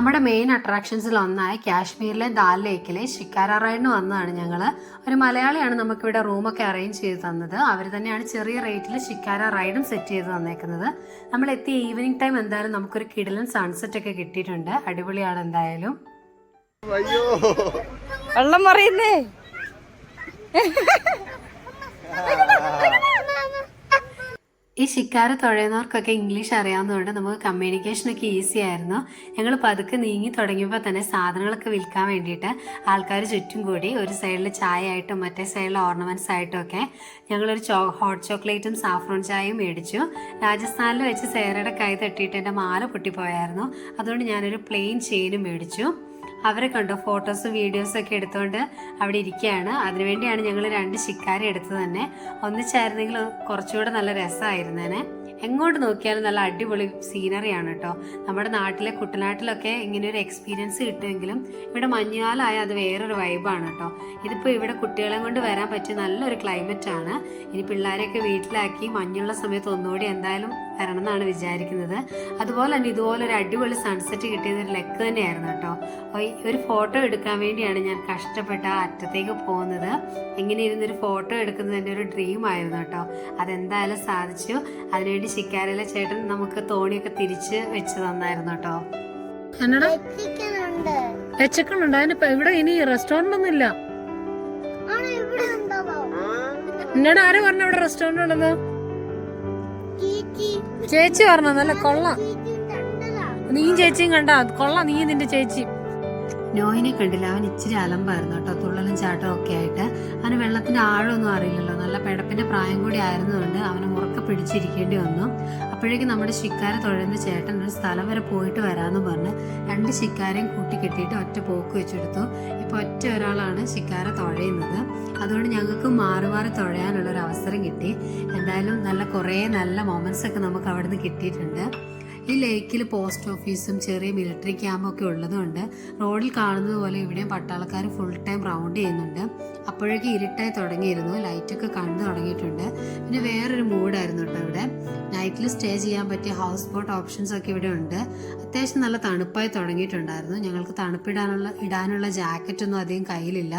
നമ്മുടെ മെയിൻ അട്രാക്ഷൻസിൽ ഒന്നായ കാശ്മീരിലെ ദാൽ ലേക്കിലെ ഷിക്കാര റൈഡിന് വന്നതാണ് ഞങ്ങൾ ഒരു മലയാളിയാണ് നമുക്കിവിടെ റൂമൊക്കെ അറേഞ്ച് ചെയ്ത് തന്നത്. അവർ തന്നെയാണ് ചെറിയ റേറ്റിൽ ഷിക്കാര റൈഡും സെറ്റ് ചെയ്ത് തന്നേക്കുന്നത്. നമ്മൾ എത്തിയ ഈവനിങ് ടൈം എന്തായാലും നമുക്കൊരു കിടിലൻ സൺസെറ്റ് ഒക്കെ കിട്ടിയിട്ടുണ്ട്. അടിപൊളിയാണ് എന്തായാലും. അയ്യോ. വെള്ളം മറിയുന്നേ. ഈ ശിക്കാര തുഴയുന്നവർക്കൊക്കെ ഇംഗ്ലീഷ് അറിയാവുന്നതുകൊണ്ട് നമുക്ക് കമ്മ്യൂണിക്കേഷനൊക്കെ ഈസി ആയിരുന്നു. ഞങ്ങൾ പതുക്കെ നീങ്ങി തുടങ്ങിയപ്പോൾ തന്നെ സാധനങ്ങളൊക്കെ വിൽക്കാൻ വേണ്ടിയിട്ട് ആൾക്കാർ ചുറ്റും കൂടി ഒരു സൈഡിൽ ചായ ആയിട്ടും മറ്റേ സൈഡിൽ ഓർണമെന്റ്സ് ആയിട്ടും ഒക്കെ ഞങ്ങളൊരു ചോ ഹോട്ട് ചോക്ലേറ്റും സാഫ്രോൺ ചായയും മേടിച്ചു. രാജസ്ഥാനിൽ വെച്ച് സേറയുടെ കൈ തട്ടിയിട്ട് എന്റെ മാല പൊട്ടിപ്പോയായിരുന്നു. അതുകൊണ്ട് ഞാനൊരു പ്ലെയിൻ ചെയിനും മേടിച്ചു. അവരെ കണ്ടു? ഫോട്ടോസും വീഡിയോസും ഒക്കെ എടുത്തുകൊണ്ട് അവിടെ ഇരിക്കുകയാണ് അതിനുവേണ്ടിയാണ് ഞങ്ങൾ രണ്ട് ശിക്കാരി എടുത്തത് തന്നെ. ഒന്നിച്ചായിരുന്നെങ്കിൽ കുറച്ചുകൂടെ നല്ല രസമായിരുന്നേനെ എങ്ങോട്ട് നോക്കിയാലും നല്ല അടിപൊളി സീനറിയാണ് കേട്ടോ നമ്മുടെ നാട്ടിലെ കുട്ടനാട്ടിലൊക്കെ ഇങ്ങനെ ഒരു എക്സ്പീരിയൻസ് കിട്ടുമെങ്കിലും ഇവിടെ മഞ്ഞുകാലമായ അത് വേറൊരു വൈബാണ് കേട്ടോ ഇതിപ്പോൾ ഇവിടെ കുട്ടികളെ കൊണ്ട് വരാൻ പറ്റിയ നല്ലൊരു ക്ലൈമറ്റാണ് ഇനി പിള്ളേരെയൊക്കെ വീട്ടിലാക്കി മഞ്ഞുള്ള സമയത്ത് ഒന്നുകൂടി എന്തായാലും വരണം എന്നാണ് വിചാരിക്കുന്നത്. അതുപോലെ തന്നെ ഇതുപോലെ ഒരു അടിപൊളി സൺസെറ്റ് കിട്ടിയത് ഒരു ലക്ക് തന്നെയായിരുന്നു കേട്ടോ. അപ്പോൾ ഈ ഒരു ഫോട്ടോ എടുക്കാൻ വേണ്ടിയാണ് ഞാൻ കഷ്ടപ്പെട്ട് ആ അറ്റത്തേക്ക് പോകുന്നത്. ഇങ്ങനെ ഇരുന്നൊരു ഫോട്ടോ എടുക്കുന്നത് എന്റെ ഒരു ഡ്രീം ആയിരുന്നു കേട്ടോ. അതെന്തായാലും സാധിച്ചു. അതിനുവേണ്ടി ശിക്കാരിലെ ചേട്ടൻ നമുക്ക് തോണിയൊക്കെ തിരിച്ച് വെച്ച് തന്നായിരുന്നു കേട്ടോ. എന്നടാ അതിന് ഇവിടെ ഇനി റെസ്റ്റോറന്റ് ഒന്നും ഇല്ല. ഇവിടെ എന്നോട് ആരെ പറഞ്ഞു അവിടെ റെസ്റ്റോറന്റ് ഉണ്ടെന്ന് ചീച്ചി പറഞ്ഞു നല്ല കൊള്ളാം. നീയും ചേച്ചിയും കണ്ടാ കൊള്ളാം നീ നിന്റെ ചേച്ചി നോയിനെ കണ്ടില്ല. അവൻ ഇച്ചിരി അലമ്പായിരുന്നു കേട്ടോ. തുള്ളലും ചാട്ടവും ഒക്കെ ആയിട്ട്. അവന് വെള്ളത്തിന്റെ ആഴമൊന്നും അറിയില്ലല്ലോ. നല്ല പെടപ്പിന്റെ പ്രായം കൂടി ആയിരുന്നുകൊണ്ട് അവന് മുറക്ക പിടിച്ചിരിക്കേണ്ടി വന്നു. അപ്പോഴേക്കും നമ്മുടെ ശിക്കാര തുഴയുന്ന ചേട്ടൻ ഒരു സ്ഥലം വരെ പോയിട്ട് വരാന്ന് പറഞ്ഞ് രണ്ട് ശിക്കാരെയും കൂട്ടി കെട്ടിയിട്ട് ഒറ്റ പോക്ക് വെച്ചെടുത്തു. ഇപ്പൊ ഒറ്റ ഒരാളാണ് ശിക്കാര തുഴയുന്നത്. അതുകൊണ്ട് ഞങ്ങൾക്ക് മാറി മാറി തുഴയാനുള്ള ഒരു അവസരം കിട്ടി. എന്തായാലും നല്ല കുറേ നല്ല മൊമെന്റ്സ് ഒക്കെ നമുക്ക് അവിടുന്ന് കിട്ടിയിട്ടുണ്ട്. ഈ ലേക്കിൽ പോസ്റ്റ് ഓഫീസും ചെറിയ മിലിറ്ററി ഒക്കെ ഉള്ളതുകൊണ്ട് റോഡിൽ കാണുന്നത് പോലെ ഇവിടെയും പട്ടാളക്കാർ ഫുൾ ടൈം റൗണ്ട് ചെയ്യുന്നുണ്ട്. അപ്പോഴേക്കും ഇരുട്ടായി തുടങ്ങിയിരുന്നു. ലൈറ്റൊക്കെ കണ്ടു തുടങ്ങിയിട്ടുണ്ട്. പിന്നെ വേറൊരു മൂഡായിരുന്നു കേട്ടോ ഇവിടെ. നൈറ്റിൽ സ്റ്റേ ചെയ്യാൻ പറ്റിയ ഹൗസ് ബോട്ട് ഓപ്ഷൻസ് ഒക്കെ ഇവിടെ ഉണ്ട്. അത്യാവശ്യം നല്ല തണുപ്പായി തുടങ്ങിയിട്ടുണ്ടായിരുന്നു. ഞങ്ങൾക്ക് തണുപ്പിടാനുള്ള ഇടാനുള്ള ജാക്കറ്റൊന്നും അധികം കയ്യിലില്ല.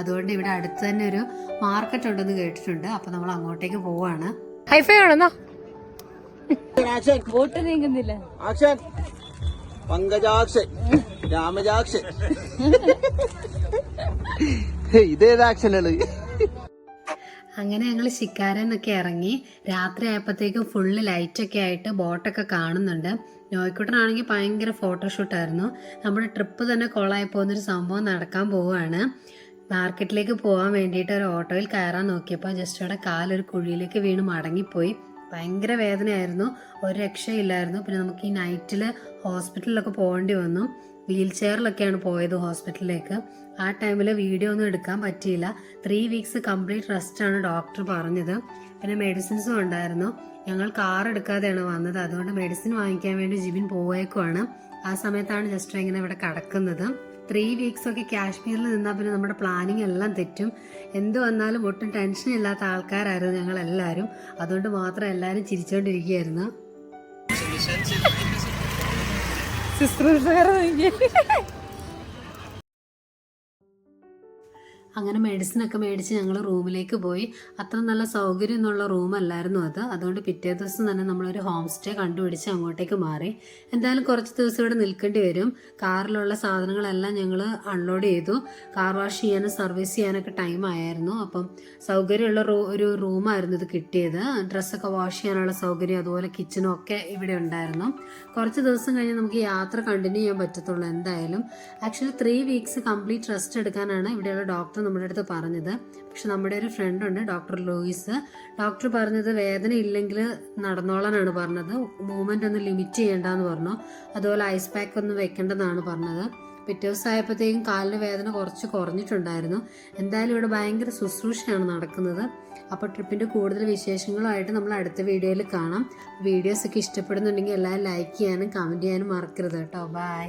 അതുകൊണ്ട് ഇവിടെ അടുത്ത് തന്നെ ഒരു മാർക്കറ്റ് ഉണ്ടെന്ന് കേട്ടിട്ടുണ്ട്. അപ്പോൾ നമ്മൾ അങ്ങോട്ടേക്ക് പോവാണ്. ഹൈഫൈ ആണെന്നോ ബോട്ട് നീങ്ങുന്നില്ല. ആക്ഷൻ പങ്കജാക്ഷൻ. രാമജാക്ഷൻ. ഇതേത് ആക്ഷനുകൾ? അങ്ങനെ ഞങ്ങൾ ശിക്കാരെന്നൊക്കെ ഇറങ്ങി രാത്രി ആയപ്പോഴത്തേക്കും ഫുള്ള് ലൈറ്റൊക്കെ ആയിട്ട് ബോട്ടൊക്കെ കാണുന്നുണ്ട്. നോയ്ക്കുട്ടനാണെങ്കിൽ ഭയങ്കര ഫോട്ടോഷൂട്ടായിരുന്നു നമ്മുടെ ട്രിപ്പ് തന്നെ കൊളായി പോകുന്നൊരു സംഭവം നടക്കാൻ പോവുകയാണ്. മാർക്കറ്റിലേക്ക് പോകാൻ വേണ്ടിയിട്ട് ഒരു ഓട്ടോയിൽ കയറാൻ നോക്കിയപ്പോൾ ജസ്റ്റ് അവിടെ കാലൊരു കുഴിയിലേക്ക് വീണ് മടങ്ങിപ്പോയി. ഭയങ്കര വേദനയായിരുന്നു. ഒരു രക്ഷയില്ലായിരുന്നു. പിന്നെ നമുക്ക് ഈ നൈറ്റിൽ ഹോസ്പിറ്റലിലൊക്കെ പോകേണ്ടി വന്നു. വീൽ ചെയറിലൊക്കെയാണ് പോയത് ഹോസ്പിറ്റലിലേക്ക്. ആ ടൈമിൽ വീഡിയോ ഒന്നും എടുക്കാൻ പറ്റിയില്ല. ത്രീ വീക്സ് കംപ്ലീറ്റ് റെസ്റ്റാണ് ഡോക്ടർ പറഞ്ഞത്. പിന്നെ മെഡിസിൻസും ഉണ്ടായിരുന്നു. ഞങ്ങൾ കാർ എടുക്കാതെയാണ് വന്നത്. അതുകൊണ്ട് മെഡിസിൻ വാങ്ങിക്കാൻ വേണ്ടി ജിബിൻ പോയേക്കുവാണ്. ആ സമയത്താണ് ജസ്റ്റ് ഇങ്ങനെ ഇവിടെ കിടക്കുന്നത്. ത്രീ വീക്സ് ഒക്കെ കാശ്മീരിൽ നിന്നാൽ പിന്നെ നമ്മുടെ പ്ലാനിങ് എല്ലാം തെറ്റും. എന്ത് വന്നാലും ഒട്ടും ടെൻഷൻ ഇല്ലാത്ത ആൾക്കാരായിരുന്നു ഞങ്ങൾ എല്ലാവരും അതുകൊണ്ട് മാത്രം എല്ലാവരും ചിരിച്ചുകൊണ്ടിരിക്കുകയായിരുന്നു ശുശ്രൂഷകരെ അങ്ങനെ മെഡിസിനൊക്കെ മേടിച്ച് ഞങ്ങൾ റൂമിലേക്ക് പോയി. അത്ര നല്ല സൗകര്യം എന്നുള്ള റൂമല്ലായിരുന്നു അത്. അതുകൊണ്ട് പിറ്റേ ദിവസം തന്നെ നമ്മളൊരു ഹോം സ്റ്റേ കണ്ടുപിടിച്ച് അങ്ങോട്ടേക്ക് മാറി. എന്തായാലും കുറച്ച് ദിവസം ഇവിടെ നിൽക്കേണ്ടി വരും. കാറിലുള്ള സാധനങ്ങളെല്ലാം ഞങ്ങൾ അൺലോഡ് ചെയ്തു. കാർ വാഷ് ചെയ്യാനും സർവീസ് ചെയ്യാനൊക്കെ ടൈം ആയിരുന്നു അപ്പം സൗകര്യമുള്ള റൂ ഒരു റൂമായിരുന്നു ഇത് കിട്ടിയത്. ഡ്രസ്സൊക്കെ വാഷ് ചെയ്യാനുള്ള സൗകര്യം അതുപോലെ കിച്ചനും ഒക്കെ ഇവിടെ ഉണ്ടായിരുന്നു. കുറച്ച് ദിവസം കഴിഞ്ഞ് നമുക്ക് യാത്ര കണ്ടിന്യൂ ചെയ്യാൻ പറ്റത്തുള്ളൂ എന്തായാലും. Actually three weeks complete rest എടുക്കാനാണ് ഇവിടെയുള്ള ഡോക്ടർ നമ്മുടെ അടുത്ത് പറഞ്ഞത്. പക്ഷെ നമ്മുടെ ഒരു ഫ്രണ്ട് ഉണ്ട് ഡോക്ടർ ലൂയിസ്. ഡോക്ടർ പറഞ്ഞത് വേദന ഇല്ലെങ്കിൽ നടന്നോളാനാണ് പറഞ്ഞത്. മൂവ്മെന്റ് ഒന്ന് ലിമിറ്റ് ചെയ്യേണ്ടെന്ന് പറഞ്ഞു. അതുപോലെ ഐസ് പാക്ക് ഒന്നും വെക്കേണ്ടതാണ് പറഞ്ഞത്. പിറ്റേ ദിവസം ആയപ്പോഴത്തേക്കും കാലിന് വേദന കുറച്ച് കുറഞ്ഞിട്ടുണ്ടായിരുന്നു. എന്തായാലും ഇവിടെ ഭയങ്കര ശുശ്രൂഷയാണ് നടക്കുന്നത്. അപ്പോൾ ട്രിപ്പിന്റെ കൂടുതൽ വിശേഷങ്ങളുമായിട്ട് നമ്മൾ അടുത്ത വീഡിയോയിൽ കാണാം. വീഡിയോസൊക്കെ ഇഷ്ടപ്പെടുന്നുണ്ടെങ്കിൽ എല്ലാവരും ലൈക്ക് ചെയ്യാനും കമന്റ് ചെയ്യാനും മറക്കരുത് കേട്ടോ. ബൈ